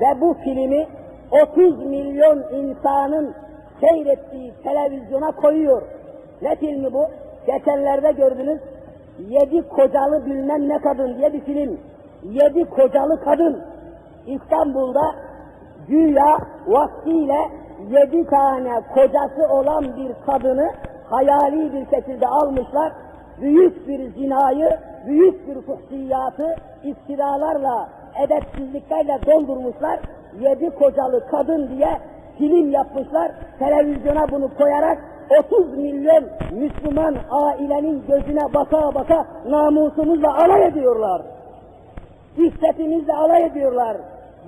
ve bu filmi 30 milyon insanın seyrettiği televizyona koyuyor. Ne filmi bu? Geçenlerde gördünüz. Yedi kocalı bilmem ne kadın diye bir film. Yedi kocalı kadın. İstanbul'da güya vaktiyle yedi tane kocası olan bir kadını hayali bir şekilde almışlar. Büyük bir zinayı, büyük bir fuhsiyatı iftiralarla, edepsizliklerle doldurmuşlar. Yedi kocalı kadın diye film yapmışlar. Televizyona bunu koyarak 30 milyon Müslüman ailenin gözüne baka baka namusumuzla alay ediyorlar. İffetimizle alay ediyorlar.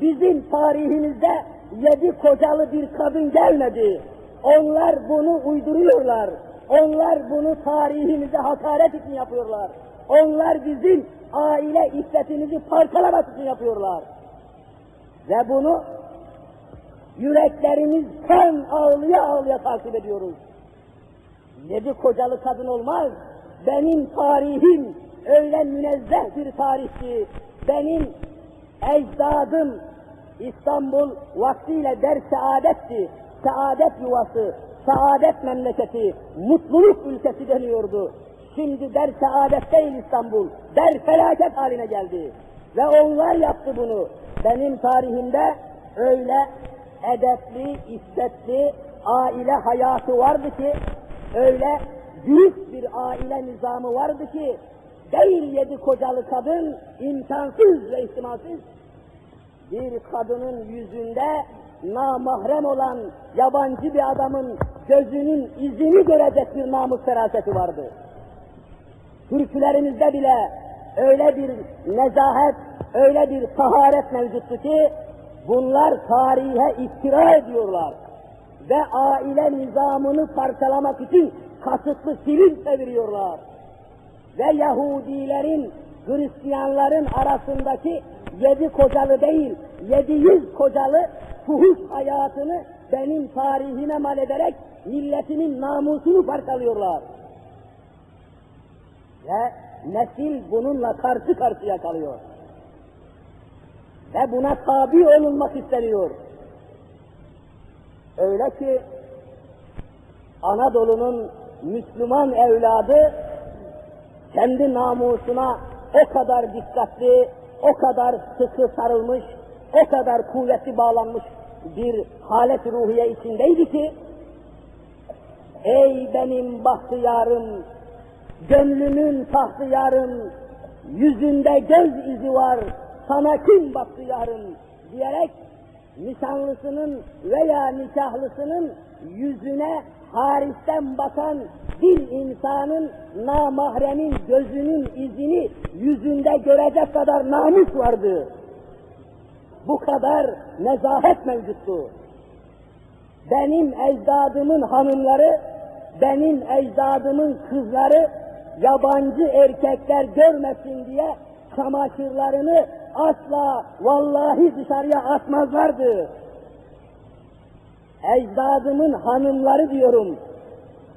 Bizim tarihimizde yedi kocalı bir kadın gelmedi. Onlar bunu uyduruyorlar. Onlar bunu tarihimize hakaret için yapıyorlar. Onlar bizim aile iffetimizi parçalamak için yapıyorlar. Ve bunu yüreklerimiz kan ağlıya ağlıya takip ediyoruz. Yedi kocalı kadın olmaz. Benim tarihim öyle münezzeh bir tarihti. Benim ecdadım İstanbul vaktiyle der saadetti. Saadet yuvası, saadet memleketi, mutluluk ülkesi deniyordu. Şimdi der saadet değil İstanbul, der felaket haline geldi. Ve onlar yaptı bunu. Benim tarihimde öyle edepli, iffetli aile hayatı vardı ki, öyle büyük bir aile nizamı vardı ki, değil yedi kocalı kadın, imkansız ve ihtimalsiz, bir kadının yüzünde namahrem olan yabancı bir adamın gözünün izini görecek bir namus feraseti vardı. Türkülerimizde bile öyle bir nezahet, öyle bir taharet mevcuttu ki bunlar tarihe iftira ediyorlar ve aile nizamını parçalamak için kasıtlı film çeviriyorlar. Ve Yahudilerin, Hristiyanların arasındaki yedi kocalı değil, yedi yüz kocalı fuhuş hayatını benim tarihime mal ederek milletimin namusunu parçalıyorlar. Ve nesil bununla karşı karşıya kalıyor. Ve buna tabi olunmak isteniyor. Öyle ki Anadolu'nun Müslüman evladı kendi namusuna o kadar dikkatli, o kadar sıkı sarılmış, o kadar kuvvetli bağlanmış bir halet ruhiye içindeydi ki, ey benim bahtiyarım, gönlümün tahtiyarım, yüzünde göz izi var, sana kim bahtiyarım diyerek nişanlısının veya nikahlısının yüzüne hariçten bakan bir insanın namahremin gözünün izini yüzünde görecek kadar namus vardı. Bu kadar nezahet mevcuttu. Benim ecdadımın hanımları, benim ecdadımın kızları yabancı erkekler görmesin diye çamaşırlarını asla vallahi dışarıya atmazlardı. Ecdadımın hanımları diyorum,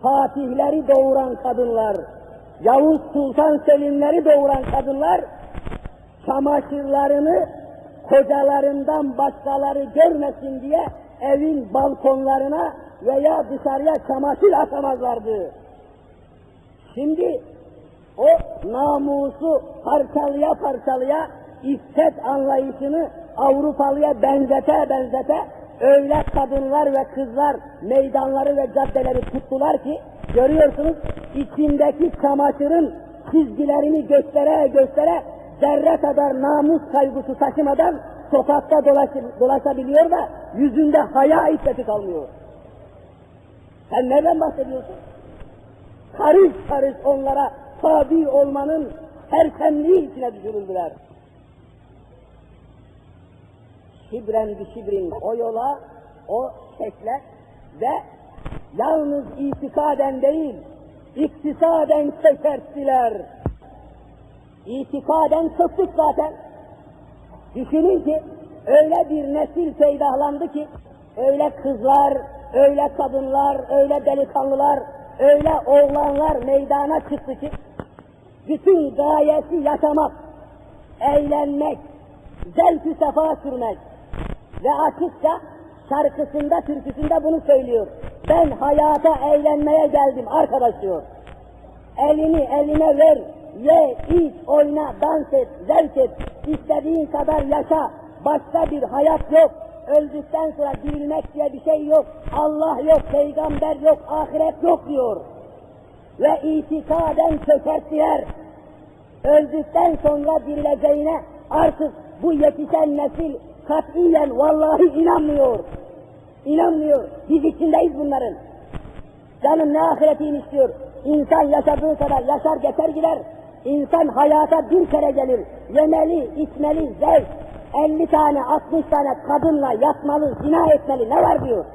fatihleri doğuran kadınlar, Yavuz Sultan Selimleri doğuran kadınlar, çamaşırlarını kocalarından başkaları görmesin diye evin balkonlarına veya dışarıya çamaşır atamazlardı. Şimdi o namusu parçalıya parçalıya iffet anlayışını Avrupalıya benzete benzete öyle kadınlar ve kızlar meydanları ve caddeleri tuttular ki görüyorsunuz içindeki çamaşırın çizgilerini göstere göstere zerre kadar namus kaygısı taşımadan sokakta dolaşıp, dolaşabiliyor da yüzünde haya iffeti kalmıyor. Sen nereden bahsediyorsun? Karış karış onlara tabi olmanın tersemliği içine düşürüldüler. Şibren bir şibrin o yola, o şekle ve yalnız itikaden değil, iktisaden çökerttiler. İtikaden çöktük zaten. Düşünün ki öyle bir nesil peydahlandı ki öyle kızlar, öyle kadınlar, öyle delikanlılar, öyle oğlanlar meydana çıktı ki bütün gayesi yaşamak, eğlenmek, zevk-ü sefa sürmek. Ve açıkça şarkısında, türküsünde bunu söylüyor. Ben hayata eğlenmeye geldim arkadaş diyor. Elini eline ver, ye, iç, oyna, dans et, zevk et, istediğin kadar yaşa. Başka bir hayat yok. Öldükten sonra dirilmek diye bir şey yok. Allah yok, peygamber yok, ahiret yok diyor. Ve itikaden çökerttiler. Öldükten sonra dirileceğine artık bu yetişen nesil katiyen vallahi inanmıyor. İnanmıyor. Biz içindeyiz bunların. Canım ne ahiretiymiş diyor. İnsan yaşadığı kadar yaşar geçer gider. İnsan hayata bir kere gelir. Yemeli, içmeli, zevk. 50 tane, 60 tane kadınla yatmalı, zina etmeli ne var diyor.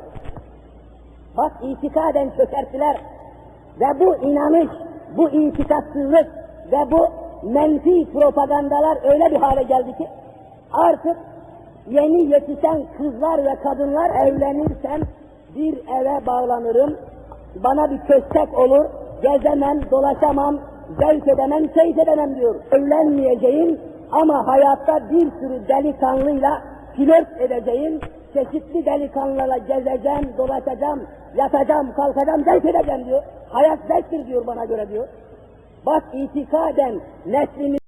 Bak itikaden çökerttiler. Ve bu inanış, bu itikatsızlık ve bu menfi propagandalar öyle bir hale geldi ki artık yeni yetişen kızlar ve kadınlar evlenirsem bir eve bağlanırım, bana bir köstek olur, gezemem, dolaşamam, zevk edemem, keyif edemem diyor. Evlenmeyeceğim ama hayatta bir sürü delikanlıyla flört edeceğim, çeşitli delikanlılarla gezeceğim, dolaşacağım, yatacağım, kalkacağım, zevk edeceğim diyor. Hayat zevktir diyor bana göre diyor. Bak itikaden neslimiz